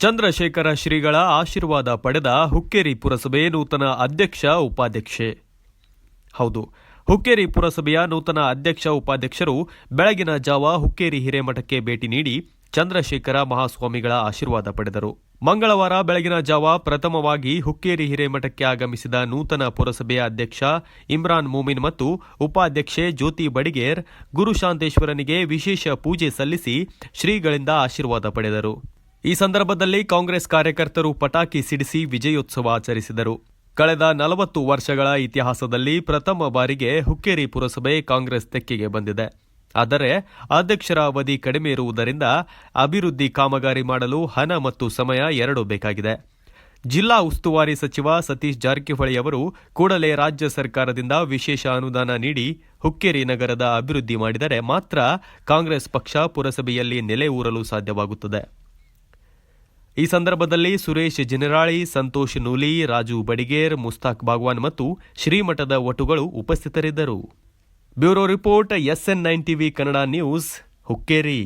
ಚಂದ್ರಶೇಖರ ಶ್ರೀಗಳ ಆಶೀರ್ವಾದ ಪಡೆದ ಹುಕ್ಕೇರಿ ಪುರಸಭೆ ನೂತನ ಅಧ್ಯಕ್ಷ ಉಪಾಧ್ಯಕ್ಷೆ. ಹೌದು, ಹುಕ್ಕೇರಿ ಪುರಸಭೆಯ ನೂತನ ಅಧ್ಯಕ್ಷ ಉಪಾಧ್ಯಕ್ಷರು ಬೆಳಗಿನ ಜಾವ ಹುಕ್ಕೇರಿ ಹಿರೇಮಠಕ್ಕೆ ಭೇಟಿ ನೀಡಿ ಚಂದ್ರಶೇಖರ ಮಹಾಸ್ವಾಮಿಗಳ ಆಶೀರ್ವಾದ ಪಡೆದರು. ಮಂಗಳವಾರ ಬೆಳಗಿನ ಜಾವ ಪ್ರಥಮವಾಗಿ ಹುಕ್ಕೇರಿ ಹಿರೇಮಠಕ್ಕೆ ಆಗಮಿಸಿದ ನೂತನ ಪುರಸಭೆಯ ಅಧ್ಯಕ್ಷ ಇಮ್ರಾನ್ ಮೂಮಿನ್ ಮತ್ತು ಉಪಾಧ್ಯಕ್ಷೆ ಜ್ಯೋತಿ ಬಡಿಗೇರ್ ಗುರುಶಾಂತೇಶ್ವರನಿಗೆ ವಿಶೇಷ ಪೂಜೆ ಸಲ್ಲಿಸಿ ಶ್ರೀಗಳಿಂದ ಆಶೀರ್ವಾದ ಪಡೆದರು. ಈ ಸಂದರ್ಭದಲ್ಲಿ ಕಾಂಗ್ರೆಸ್ ಕಾರ್ಯಕರ್ತರು ಪಟಾಕಿ ಸಿಡಿಸಿ ವಿಜಯೋತ್ಸವ ಆಚರಿಸಿದರು. ಕಳೆದ ನಲವತ್ತು ವರ್ಷಗಳ ಇತಿಹಾಸದಲ್ಲಿ ಪ್ರಥಮ ಬಾರಿಗೆ ಹುಕ್ಕೇರಿ ಪುರಸಭೆ ಕಾಂಗ್ರೆಸ್ ತೆಕ್ಕಿಗೆ ಬಂದಿದೆ. ಆದರೆ ಅಧ್ಯಕ್ಷರ ಅವಧಿ ಕಡಿಮೆ ಇರುವುದರಿಂದ ಅಭಿವೃದ್ಧಿ ಕಾಮಗಾರಿ ಮಾಡಲು ಹಣ ಮತ್ತು ಸಮಯ ಎರಡೂ ಬೇಕಾಗಿದೆ. ಜಿಲ್ಲಾ ಉಸ್ತುವಾರಿ ಸಚಿವ ಸತೀಶ್ ಜಾರಕಿಹೊಳಿ ಅವರು ಕೂಡಲೇ ರಾಜ್ಯ ಸರ್ಕಾರದಿಂದ ವಿಶೇಷ ಅನುದಾನ ನೀಡಿ ಹುಕ್ಕೇರಿ ನಗರದ ಅಭಿವೃದ್ಧಿ ಮಾಡಿದರೆ ಮಾತ್ರ ಕಾಂಗ್ರೆಸ್ ಪಕ್ಷ ಪುರಸಭೆಯಲ್ಲಿ ನೆಲೆ ಊರಲು ಸಾಧ್ಯವಾಗುತ್ತದೆ. ಈ ಸಂದರ್ಭದಲ್ಲಿ ಸುರೇಶ್ ಜಿನರಾಳಿ, ಸಂತೋಷ್ ನೂಲಿ, ರಾಜು ಬಡಿಗೇರ್, ಮುಸ್ತಾಕ್ ಬಾಗ್ವಾನ್ ಮತ್ತು ಶ್ರೀಮಠದ ಒಟುಗಳು ಉಪಸ್ಥಿತರಿದ್ದರು. Bureau report SN nine TV Kannada news, Hukkeri.